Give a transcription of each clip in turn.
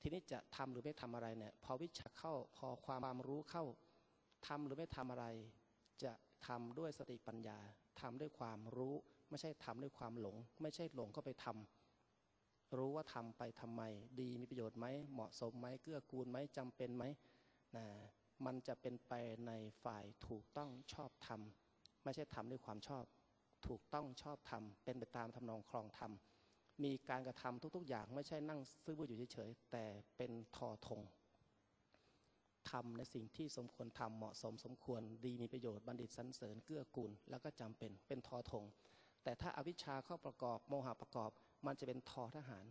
ทีนี้จะทำหรือไม่ทำอะไรเนี่ยพอวิชาเข้าพอความความรู้เข้าทำหรือไม่ทำอะไร จะทำด้วยสติปัญญาทำด้วยความรู้ ไม่ใช่ทำด้วยความหลง ไม่ใช่หลงก็ไปทำรู้ว่าทำไปทำไม ดีมีประโยชน์ไหมเหมาะสมไหมเกื้อกูลไหมจำเป็นไหมนะมันจะเป็นไปในฝ่ายถูกต้องชอบทำไม่ใช่ทำด้วยความชอบ ถูกต้องชอบทำเป็นไปตามทำนองครองธรรม มีการกระทำทุก ๆ อย่างไม่ใช่นั่งซื้อบุอยู่เฉยๆแต่เป็นทอทงทำในสิ่งที่สมควรทำเหมาะสมสมควรดีมีประโยชน์บัณฑิตสรรเสริญเกื้อกูลแล้วก็จำเป็นเป็นทอทงแต่ถ้าอาวิชชาเข้าประกอบโมหะประกอบ มันจะเป็นทอทหาร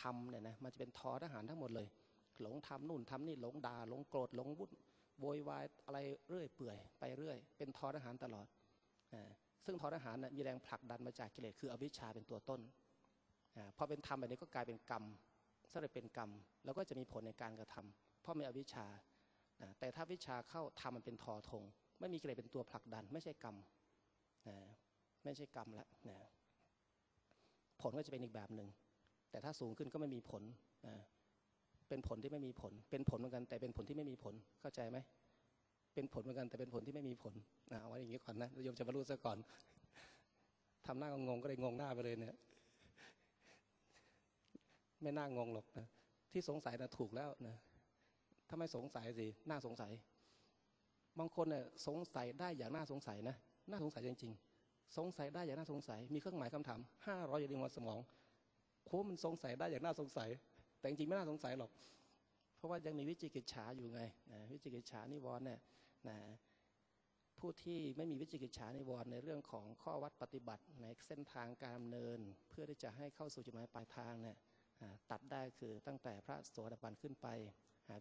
ทำเนี่ยนะมันจะเป็นทอทหารทั้งหมดเลย หลงทำนู่นทำนี่หลงด่าหลงโกรธหลงวุ่นโวยวายอะไรเรื่อยเปื่อยไปเรื่อย เป็นทอทหารตลอดอซึ่งทอทหารนะมีแรงผลักดันมาจากกิเลสคืออวิชชาเป็นตัวต้น พอเป็นธรรมแบบนี้ก็กลายเป็นกรรมถ้าเลยเป็นกรรม แล้วก็จะมีผลในการกระทำเพราะมีอวิชชา แต่ถ้าวิชาเข้าทำมันเป็นทอทง ไม่มีกิเลสเป็นตัวผลักดัน ไม่ใช่กรรมไม่ใช่กรรมล้วผลก็จะเป็นอีกแบบหนึ่ง แต่ถ้าสูงขึ้นก็ไม่มีผล เป็นผลที่ไม่มีผล เป็นผลเหมือนกัน แต่เป็นผลที่ไม่มีผล เข้าใจไหม เป็นผลเหมือนกันแต่เป็นผลที่ไม่มีผลเอาไว้อย่างนี้ก่อนนะโยมจะมารู้ซะก่อน ทำหน้างงก็เลยงงหน้าไปเลยเนี่ย ไม่น่างงหรอกนะที่สงสัยนะถูกแล้วนะถ้าไม่สงสัยสิน่าสงสัย บางคนเนี่ยสงสัยได้อย่างน่าสงสัยนะน่าสงสัยจริง ๆ สงสัยได้อย่างน่าสงสัย มีเครื่องหมายคำถามห้าร้อยอยู่ในหัวสมองโค้มันสงสัยได้อย่างน่าสงสัย แต่จริงไม่น่าสงสัยหรอก เพราะว่ายังมีวิจิกิจฉาอยู่ไงนะวิจิกิจฉานิวรณ์เนี่ยนะผู้ที่ไม่มีวิจิกิจฉานิวรณ์ในเรื่องของข้อวัดปฏิบัติในเส้นทางการดำเนิน เพื่อที่จะให้เข้าสู่จุดหมายปลายทางเนี่ย ตัดได้คือตั้งแต่พระโสดาบันขึ้นไป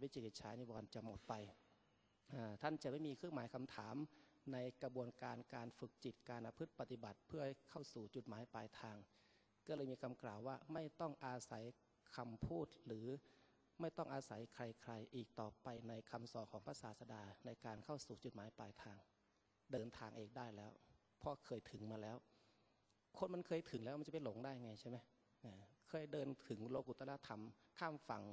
วิจิกิจฉานิวรณ์จะหมดไปท่านจะไม่มีเครื่องหมายคำถามในกระบวนการการฝึกจิตการพฤติปฏิบัติ เพื่อเข้าสู่จุดหมายปลายทาง ก็เลยมีคำกล่าวว่าไม่ต้องอาศัยคำพูดหรือไม่ต้องอาศัยใครๆ อีกต่อไปในคำสอนของพระศาสดาในการเข้าสู่จุดหมายปลายทาง เดินทางเองได้แล้ว เพราะเคยถึงมาแล้ว คนมันเคยถึงแล้วมันจะไปหลงได้ไงใช่ไหม เคยเดินถึงโลกุตตรธรรม ข้ามฝั่ง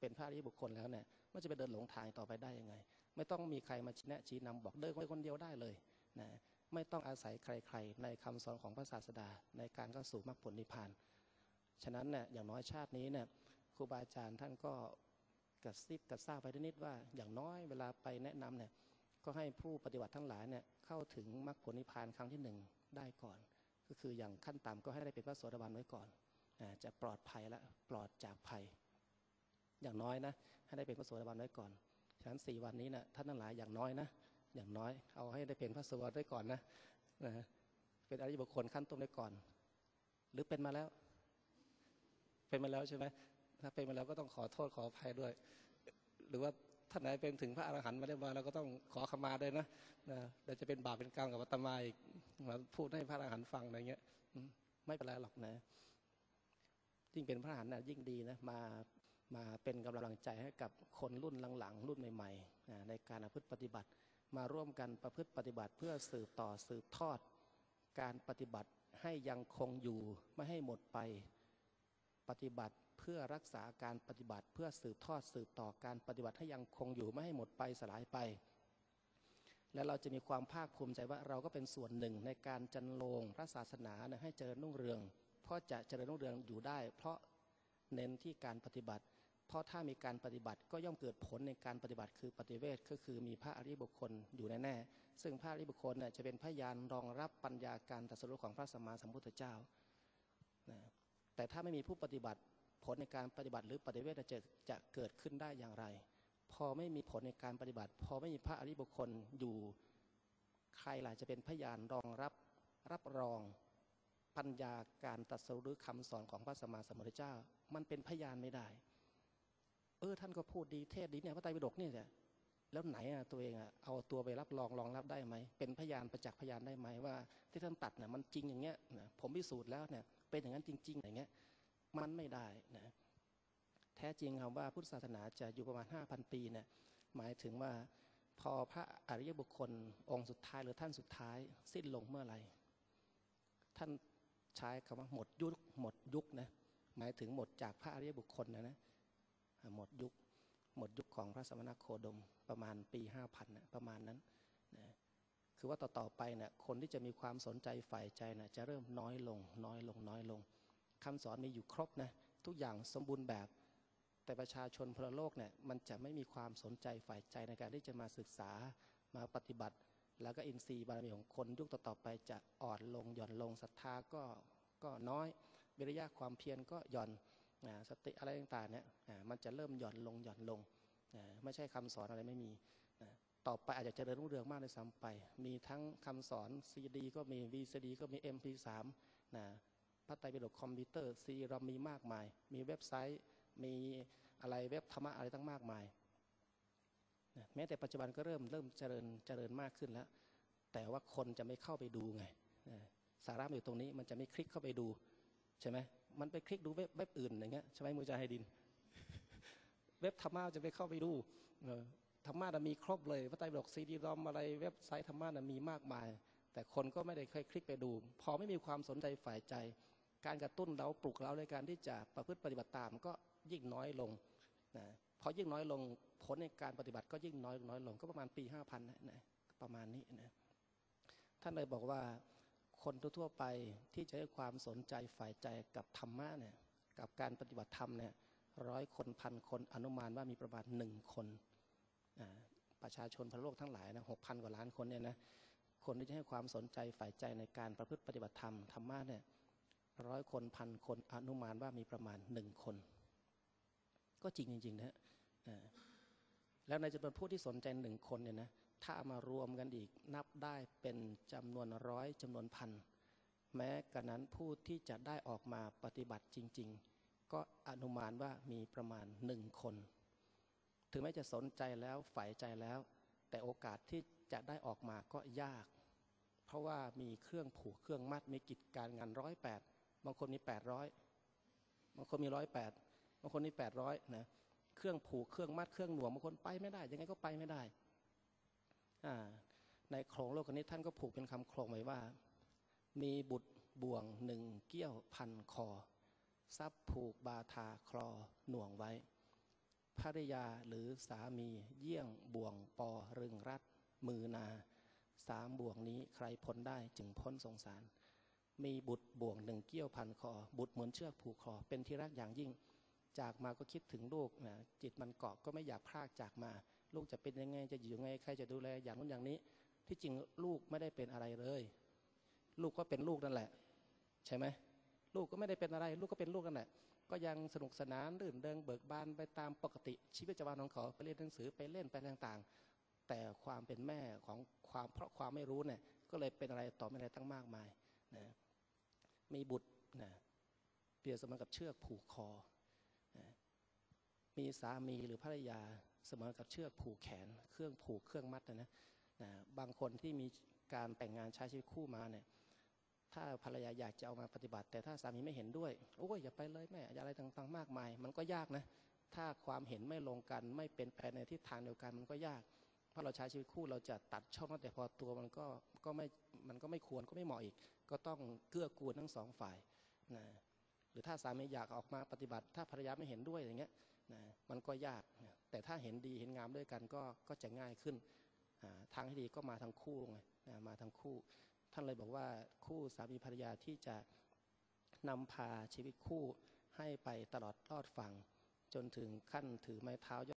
เป็นพระอริยบุคคลแล้วเนี่ยมันจะไปเดินหลงทางต่อไปได้ยังไง ไม่ต้องมีใครมาชี้แนะชี้นำบอกเดินคนเดียวได้เลยนะไม่ต้องอาศัยใคร ๆ ในคำสอนของพระศาสดาในการเข้าสู่มรรคผลนิพพาน ฉะนั้นเนี่ยอย่างน้อยชาตินี้เนี่ยครูบาอาจารย์ท่านก็กระซิบกระซาบไปนิดว่า อย่างน้อยเวลาไปแนะนำเนี่ยก็ให้ผู้ปฏิบัติทั้งหลายเนี่ยเข้าถึงมรรคผลนิพพานครั้งที่หนึ่งได้ก่อน ก็คืออย่างขั้นต่ำก็ให้ได้เป็นพระโสดาบันไว้ก่อน จะปลอดภัยและปลอดจากภัย อย่างน้อยนะ ให้ได้เป็นพระโสดาบันไว้ก่อนฉะนั้นสี่วันนี้นะท่านทั้งหลายอย่างน้อยนะ อย่างน้อยเอาให้ได้เป็นพระโสดาบันไว้ก่อนนะนะเป็นอริยบุคคลขั้นต้นไว้ก่อน หรือเป็นมาแล้ว เป็นมาแล้วใช่ไหมถ้าเป็นมาแล้วก็ต้องขอโทษขออภัยด้วย หรือว่าท่านไหนเป็นถึงพระอรหันต์มาเรียบร้อยเราก็ต้องขอขมาด้วยนะนะเดี๋ยวจะเป็นบาปเป็นกรรมกับวัตมาอีกมาพูดให้พระอรหันต์ฟังอะไรเงี้ยไม่เป็นไรหรอกนะ ยิ่งเป็นพระอรหันต์ยิ่งดีนะมามาเป็นกำลังใจให้กับคนรุ่นหลังๆ รุ่นใหม่ๆ ในการประพฤติปฏิบัติ มาร่วมกันประพฤติปฏิบัติ เพื่อสืบต่อสืบทอด การปฏิบัติให้ยังคงอยู่ไม่ให้หมดไปปฏิบัติเพื่อรักษาการปฏิบัติ เพื่อสืบทอดสืบต่อการปฏิบัติให้ยังคงอยู่ไม่ให้หมดไปสลายไป และเราจะมีความภาคภูมิใจว่าเราก็เป็นส่วนหนึ่งในการจันโลงพระศาสนาให้เจริญรุ่งเรือง เพราะจะเจริญรุ่งเรืองอยู่ได้ เพราะเน้นที่การปฏิบัติ เพราะถ้ามีการปฏิบัติก็ย่อมเกิดผลในการปฏิบัติคือปฏิเวทก็คือมีพระอริบุคคลอยู่แน่ๆซึ่งพระอริบุคคลเนี่ยจะเป็นพยานรองรับปัญญาการตรัสรู้ของพระสัมมาสัมพุทธเจ้าแต่ถ้าไม่มีผู้ปฏิบัติผลในการปฏิบัติหรือปฏิเวทจะจะเกิดขึ้นได้อย่างไร พอไม่มีผลในการปฏิบัติ พอไม่มีพระอริบุคคลอยู่ใครล่ะจะเป็นพยานรองรับรับรอง ปัญญาการตัดสรู้คำสอนของพระสัมมาสัมพุทธเจ้า มันเป็นพยานไม่ได้ เออท่านก็พูดดีเทศดีเนี่ยพระไตรปิฎกเนี่ยแล้วไหนอะตัวเองอะเอาตัวไปรับรองรองรับได้ไหมเป็นพยานประจักษ์พยานได้ไหมว่า ที่ท่านตัดเนี่ยมันจริงอย่างเงี้ยผมพิสูจน์แล้วเนี่ยเป็นอย่างนั้นจริง ๆ อย่างเงี้ย มันไม่ได้นะแท้จริงคำว่าพุทธศาสนาจะอยู่ประมาณห้าพันปีเนี่ยหมายถึงว่าพอพระอริยบุคคลองค์สุดท้ายหรือท่านสุดท้าย สิ้นลงเมื่อไหร่ท่าน ใช้คำว่าหมดยุคหมดยุคนะหมายถึงหมดจากพระอริยบุคคลนะนะหมดยุคหมดยุคของพระสมณโคดมประมาณปีห้าพันะประมาณนั้นนะคือว่าต่อต่อไปเนี่ยคนที่จะมีความสนใจฝ่ายใจนะจะเริ่มน้อยลงน้อยลงน้อยลงคำสอนมีอยู่ครบนะทุกอย่างสมบูรณ์แบบ แต่ประชาชนพลโลกเนี่ยมันจะไม่มีความสนใจฝ่ายใจในการที่จะมาศึกษามาปฏิบัติ แล้วก็อินทรีย์บารมีของคนยุคต่อๆไปจะอ่อนลงหย่อนลงศรัทธาก็ก็น้อยวิริยะความเพียรก็หย่อนสติอะไรต่างๆเนี่ยมันจะเริ่มหย่อนลงหย่อนลงไม่ใช่คำสอนอะไรไม่มีต่อไปอาจจะเจริญรุ่งเรืองมากเลยซ้ำไป มีทั้งคำสอนซีดีก็มีวีซีดีก็มี MP3 นะพระไตรปิฎกคอมพิวเตอร์ซีเรามีมากมาย มีเว็บไซต์มีอะไรเว็บธรรมะอะไรตั้งมากมาย แม้แต่ปัจจุบันก็เริ่มเริ่มเจริญเจริญมากขึ้นแล้ว แต่ว่าคนจะไม่เข้าไปดูไงสาระอยู่ตรงนี้มันจะไม่คลิกเข้าไปดูใช่ไหมมันไปคลิกดูเว็บเว็บอื่นอย่างเงี้ยใช่ไหมมูจาให้ดิน เว็บธรรมะจะไปเข้าไปดูธรรมะมีครบเลยพระไตรปิฎกซีดีรอมอะไรเว็บไซต์ธรรมะมีมากมาย แต่คนก็ไม่ได้เคยคลิกไปดู พอไม่มีความสนใจฝ่ายใจ การกระตุ้นเราปลุกเราในการที่จะประพฤติปฏิบัติตามก็ยิ่งน้อยลงนะ พอยิ่งน้อยลงผลในการปฏิบัติก็ยิ่งน้อยน้อยลงก็ประมาณปีห้าพันนะประมาณนี้นะท่านเลยบอกว่าคนทั่วไปที่จะให้ความสนใจฝ่ายใจกับธรรมะเนี่ยกับการปฏิบัติธรรมเนี่ยร้อยคนพันคนอนุมานว่ามีประมาณหนึ่งคนประชาชนพระโลกทั้งหลายนะหกพันกว่าล้านคนเนี่ยนะคนที่จะให้ความสนใจฝ่ายใจในการประพฤติปฏิบัติธรรมธรรมะเนี่ยร้อยคนพันคนอนุมานว่ามีประมาณหนึ่งคน ก็จริงจริงๆนะ แล้วในจำนวนผู้ที่สนใจหนึ่งคนเนี่ยนะถ้ามารวมกันอีกนับได้เป็นจำนวนร้อยจำนวนพัน แม้กระนั้นผู้ที่จะได้ออกมาปฏิบัติจริง ๆ ก็อนุมานว่ามีประมาณหนึ่งคน ถึงแม้จะสนใจแล้วฝ่ายใจแล้ว แต่โอกาสที่จะได้ออกมาก็ยาก เพราะว่ามีเครื่องผูกเครื่องมัดมีกิจการงานร้อยแปดบางคนมีแปดร้อยบางคนมีร้อยแปดบางคนมีแปดร้อยนะ เครื่องผูกเครื่องมัดเครื่องหน่วงบางคนไปไม่ได้ ยังไงก็ไปไม่ได้ในโครงโลกนี้ท่านก็ผูกเป็นคำโครงไว้ว่า มีบุตรบ่วงหนึ่งเกี้ยวพันคอทรัพย์ผูกบาทาคลอหน่วงไว้ภริยาหรือสามีเยี่ยงบ่วงปอรึงรัดมือนาสามบ่วงนี้ใครพ้นได้จึงพ้นสงสาร มีบุตรบ่วงหนึ่งเกี้ยวพันคอ บุตรเหมือนเชือกผูกคอ เป็นที่รักอย่างยิ่ง จากมาก็คิดถึงลูกนะจิตมันเกาะก็ไม่อยากพลากจากมา ลูกจะเป็นยังไงจะอยู่ยังไงใครจะดูแลอย่างนู้นอย่างนี้ ที่จริงลูกไม่ได้เป็นอะไรเลย ลูกก็เป็นลูกนั่นแหละ ใช่ไหมลูกก็ไม่ได้เป็นอะไร ลูกก็เป็นลูกนั่นแหละก็ยังสนุกสนานรื่นเริงเบิกบานไปตามปกติชีวิตประจำวันของเขาไปเรียนหนังสือไปเล่นไปต่างๆ แต่ความเป็นแม่ของความเพราะความไม่รู้เนี่ยก็เลยเป็นอะไรต่อไม่อะไรตั้งมากมายนะมีบุตรนะเปรียบเสมือนกับเชือกผูกคอ มีสามีหรือภรรยาเสมอกับเชือกผูกแขน เครื่องผูกเครื่องมัดนะนะนะบางคนที่มีการแต่งงานใช้ชีวิตคู่มาเนี่ยถ้าภรรยาอยากจะเอามาปฏิบัติ แต่ถ้าสามีไม่เห็นด้วยโอ้ยอย่าไปเลยแม่อะไรต่างๆ มากมาย มันก็ยากนะ ถ้าความเห็นไม่ลงกันไม่เป็นไปในทิศทางเดียวกันมันก็ยาก เพราะเราใช้ชีวิตคู่เราจะตัดช่องแต่พอตัวมันก็ก็ไม่มันก็ไม่ควรก็ไม่เหมาะอีก ก็ต้องเกื้อกูลทั้งสองฝ่ายนะหรือถ้าสามีอยากออกมาปฏิบัติ ถ้าภรรยาไม่เห็นด้วยอย่างเงี้ย นะมันก็ยากนะแต่ถ้าเห็นดีเห็นงามด้วยกันก็ก็จะง่ายขึ้นทางที่ดีก็มาทั้งคู่ไงมาทั้งคู่ ท่านเลยบอกว่าคู่สามีภรรยาที่จะนำพาชีวิตคู่ให้ไปตลอดรอดฝั่งจนถึงขั้นถือไม้เท้าย